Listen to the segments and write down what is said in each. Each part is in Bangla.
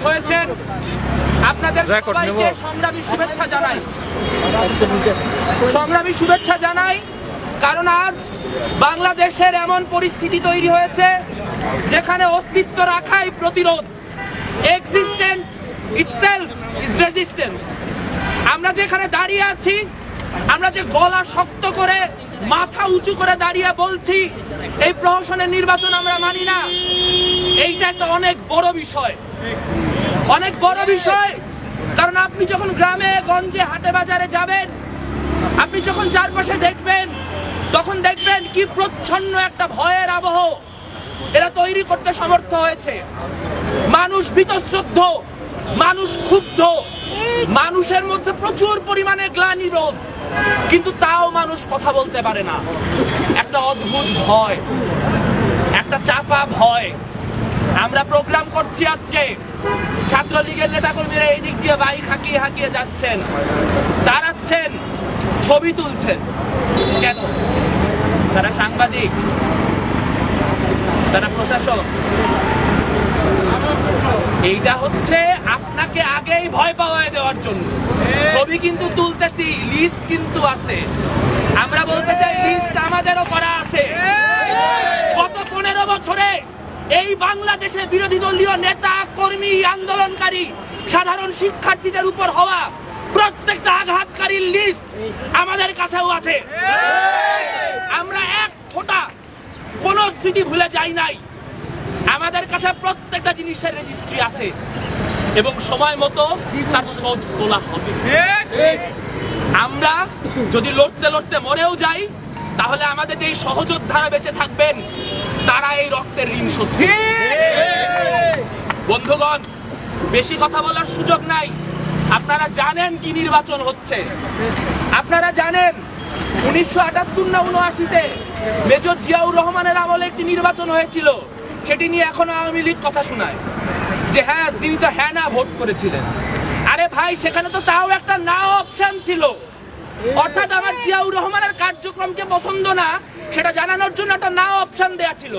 উপস্থিত হয়েছেন। আপনাদের সবাইকে সংগ্রামী শুভেচ্ছা জানাই। সংগ্রামী শুভেচ্ছা জানাই কারণ আজ বাংলাদেশের এমন পরিস্থিতি তৈরি হয়েছে যেখানে অস্তিত্ব রাখাই প্রতিরোধ। এক্সিস্টেন্স ইটসেলফ ইজ রেজিস্ট্যান্স আমরা যেখানে দাঁড়িয়ে আছি আমরা যে গলা শক্ত করে মাথা উঁচু করে দাঁড়িয়ে বলছি এই প্রহসনের নির্বাচন আমরা মানি না। এইটা একটা অনেক বড় বিষয়। অনেক বড় বিষয়। কারণ আপনি যখন গ্রামে, গঞ্জে, হাটে, বাজারে যাবেন, আপনি যখন চারপাশে দেখবেন, তখন দেখবেন কি প্রচ্ছন্ন একটা ভয়ের আবহ এরা তৈরি করতে সমর্থ হয়েছে। মানুষ বিতশ্রদ্ধ, মানুষ ক্ষুব্ধ, মানুষের মধ্যে প্রচুর পরিমাণে গ্লানি রোধ কিন্তু তাও মানুষ কথা বলতে পারে না। একটা অদ্ভুত ভয়, একটা চাপা ভয়। আমরা প্রোগ্রাম করছি আজকে। ছাত্রলীগের নেতাকর্মীরা এই দিক দিয়ে বাইক হাঁকিয়ে হাঁকিয়ে যাচ্ছেন, দাঁড়াচ্ছেন, ছবি তুলছেন। কেন? তারা সাংবাদিক, তারা প্রশাসক। এইটা হচ্ছে আপনাকে আগেই ভয় পাওয়ায় দেওয়ার জন্য। ছবি কিন্তু তুলতেছি লিস্ট কিন্তু আছে। আমরা বলতে চাই লিস্ট আমাদেরও করা আছে গত পনেরো বছরে এই বাংলাদেশে বিরোধী দলীয় নেতা, কর্মী, আন্দোলনকারী, সাধারণ শিক্ষার্থীদের উপর হওয়া প্রত্যেকটা আঘাতকারীর লিস্ট আমাদের কাছেও আছে। আমরা এক ফোঁটা কোনো স্মৃতি ভুলে যাই নাই। আমাদের কাছে প্রত্যেকটা জিনিসের রেজিস্ট্রি আছে এবং সময় মতো তার শোধ তোলা হবে। আমরা যদি লড়তে লড়তে মরেও যাই, তাহলে আমাদের যেই সহযোদ্ধারা বেঁচে থাকবেন, তারা এই ঋণ বন্ধুগণ, বেশি কথা বলার সুযোগ নাই। আপনারা জানেন কি নির্বাচন হচ্ছে। আপনারা জানেন, উনিশশো আটাত্তর না উনআশিতে মেজর জিয়াউর রহমানের আমলে একটি নির্বাচন হয়েছিল। সেটি নিয়ে এখনও আওয়ামী লীগ কথা শোনায়। যে হ্যাঁ তিনি তো হ্যাঁ না ভোট করেছিলেন। আরে ভাই, সেখানে তো তাও একটা না অপশন ছিল। অর্থাৎ আমার জিয়াউর রহমানের কার্যক্রমকে পছন্দ না সেটা জানানোর জন্য একটা না অপশন দেয়া ছিল।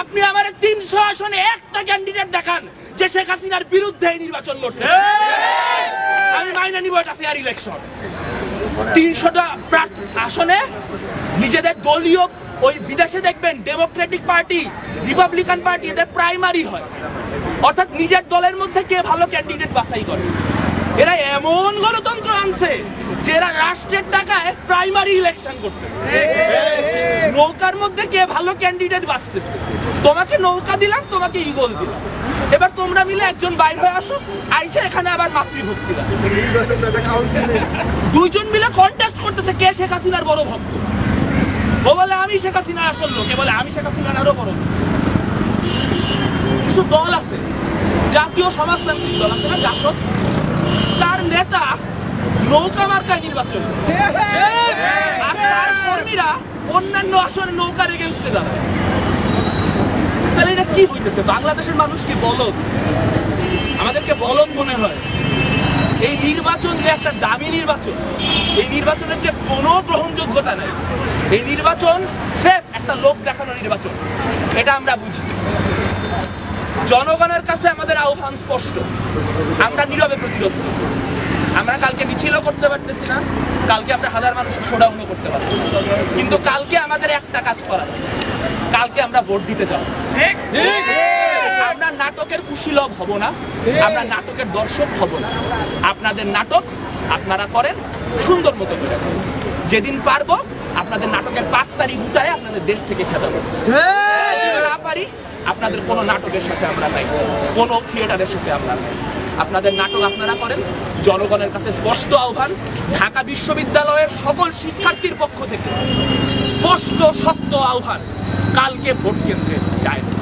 আপনি আমার তিনশো আসনে একটা ক্যান্ডিডেট দেখান যে শেখ হাসিনার বিরুদ্ধে নির্বাচন লড়তে আমি মাইনে নিব এটা ফেয়ার ইলেকশন তিনশোটা আসনে নিজেদের দলীয় ওই বিদেশে দেখবেন ডেমোক্রেটিক পার্টি রিপাবলিকান পার্টি এদের প্রাইমারি হয়। অর্থাৎ নিজের দলের মধ্যে কে ভালো ক্যান্ডিডেট বাছাই করে। এরা এমন গণতন্ত্র আনছে যে এরা রাষ্ট্রের টাকায় প্রাইমারি ইলেকশন করতেছে। নৌকার মধ্যে কে ভালো ক্যান্ডিডেট বাঁচতেছে? তোমাকে নৌকা দিলাম, তোমাকে ইগল দিলাম। এবার তোমরা মিলে একজন বাইর হয়ে আসো, আইসা এখানে আবার মাতৃভক্তি দুইজন মিলে কন্টেস্ট করতেছে কে শেখ হাসিনার বড় ভক্ত। ও বলে, আমি শেখ হাসিনার আসল লোক। বলে, আমি শেখ হাসিনার আরও বড় কিছু দল আছে, জাতীয় সমাজতান্ত্রিক দল আছে না, জাসদ? তার নেতা নৌকা মার্কায় নির্বাচন। আর তার কর্মীরা অন্যান্য আসনে নৌকার এগেনস্টে দাঁড়ায় তাহলে এটা কি হইতেছে? বাংলাদেশের মানুষ কি বলদ? আমাদেরকে বলদ মনে হয়। এই নির্বাচন যে একটা দামি নির্বাচন এই নির্বাচনের যে কোনো গ্রহণযোগ্যতা নাই। এই নির্বাচন স্রেফ একটা লোক দেখানো নির্বাচন। এটা আমরা বুঝি। জনগণের কাছে আমাদের আহ্বান স্পষ্ট। আমরা নীরবে প্রতিরোধ করব। করতে পারতেছি না কালকে আমরা হাজার মানুষের শোডাউনও করতে পারব। কিন্তু কালকে আমাদের একটা কাজ করা কালকে আমরা ভোট দিতে যাব। আমরা নাটকের কুশীলভ হব না আমরা নাটকের দর্শক হব না। আপনাদের নাটক আপনারা করেন সুন্দর মতো করে। যেদিন পারব আপনাদের নাটকের পাত্তারি গুটায় আপনাদের দেশ থেকে যদি না পারি আপনাদের কোনো নাটকের সাথে আমরা নাই কোনো থিয়েটারের সাথে আমরা নাই। আপনাদের নাটক আপনারা করেন জনগণের কাছে স্পষ্ট আহ্বান, ঢাকা বিশ্ববিদ্যালয়ের সকল শিক্ষার্থীর পক্ষ থেকে স্পষ্ট, শক্ত আহ্বান, কালকে ভোট কেন্দ্রে যায় না।